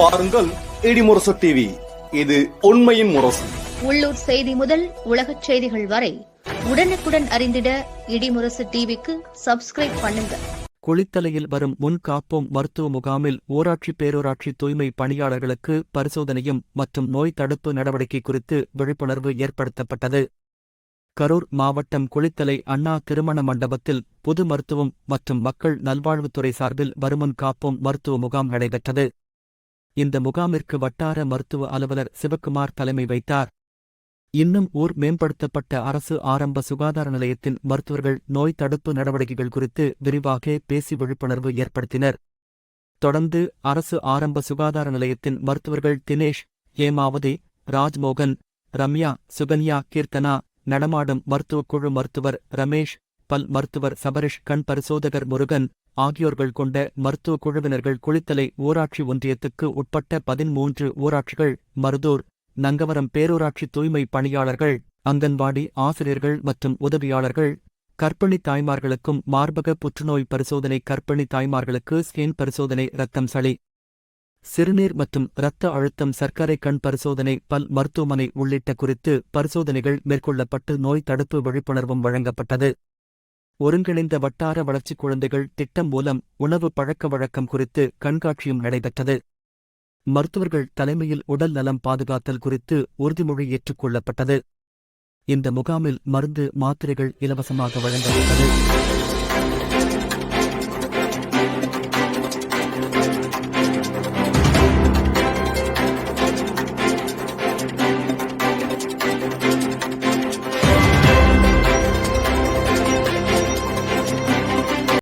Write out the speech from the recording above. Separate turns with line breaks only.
பாருங்கள் இடிமுரசு டிவி இது உண்மையின் முரசு.
உள்ளூர் செய்தி முதல் உலகச் செய்திகள் வரை உடனுக்குடன் அறிந்திட இடிமுரசு டிவிக்கு சப்ஸ்கிரைப் பண்ணுங்க.
குளித்தலையில் வரும் முன் காப்போம் மருத்துவ முகாமில் ஊராட்சி பேரூராட்சி தூய்மை பணியாளர்களுக்கு பரிசோதனையும் மற்றும் நோய் தடுப்பு நடவடிக்கை குறித்து விழிப்புணர்வு ஏற்படுத்தப்பட்டது. கரூர் மாவட்டம் குளித்தலை அண்ணா திருமண மண்டபத்தில் பொது மருத்துவம் மற்றும் மக்கள் நல்வாழ்வுத்துறை சார்பில் வருமுன் காப்போம் மருத்துவ முகாம் நடைபெற்றது. இந்த முகாமிற்கு வட்டார மருத்துவ அலுவலர் சிவக்குமார் தலைமை வைத்தார். இன்னும் ஊர் மேம்படுத்தப்பட்ட அரசு ஆரம்ப சுகாதார நிலையத்தின் மருத்துவர்கள் நோய் தடுப்பு நடவடிக்கைகள் குறித்து விரிவாக பேசி விழிப்புணர்வு ஏற்படுத்தினர். தொடர்ந்து அரசு ஆரம்ப சுகாதார நிலையத்தின் மருத்துவர்கள் தினேஷ் ஹேமாவதி ராஜ்மோகன் ரம்யா சுகன்யா கீர்த்தனா நடமாடும் மருத்துவக் குழு மருத்துவர் ரமேஷ் பல் மருத்துவர் சபரிஷ் கண் பரிசோதகர் முருகன் ஆகியோர்கள் கொண்ட மருத்துவக் குழுவினர்கள் குளித்தலை ஊராட்சி ஒன்றியத்துக்கு உட்பட்ட பதிமூன்று ஊராட்சிகள் மருதூர் நங்கவரம் பேரூராட்சி தூய்மை பணியாளர்கள் அங்கன்வாடி ஆசிரியர்கள் மற்றும் உதவியாளர்கள் கர்ப்பிணி தாய்மார்களுக்கும் மார்பக புற்றுநோய் பரிசோதனை கர்ப்பிணி தாய்மார்களுக்கு ஸ்கேன் பரிசோதனை ரத்தம் சளி சிறுநீர் மற்றும் இரத்த அழுத்தம் சர்க்கரை கண் பரிசோதனை பல் மருத்துவமனை உள்ளிட்ட குறித்து பரிசோதனைகள் மேற்கொள்ளப்பட்டு நோய் தடுப்பு விழிப்புணர்வும் வழங்கப்பட்டது. ஒருங்கிணைந்த வட்டார வளர்ச்சிக் குழந்தைகள் திட்டம் மூலம் உணவு பழக்க வழக்கம் குறித்து கண்காட்சியும் நடைபெற்றது. மருத்துவர்கள் தலைமையில் உடல் நலம் பாதுகாத்தல் குறித்து உறுதிமொழி ஏற்றுக்கொள்ளப்பட்டது இந்த முகாமில் மருந்து மாத்திரைகள் இலவசமாக வழங்கப்பட்டது.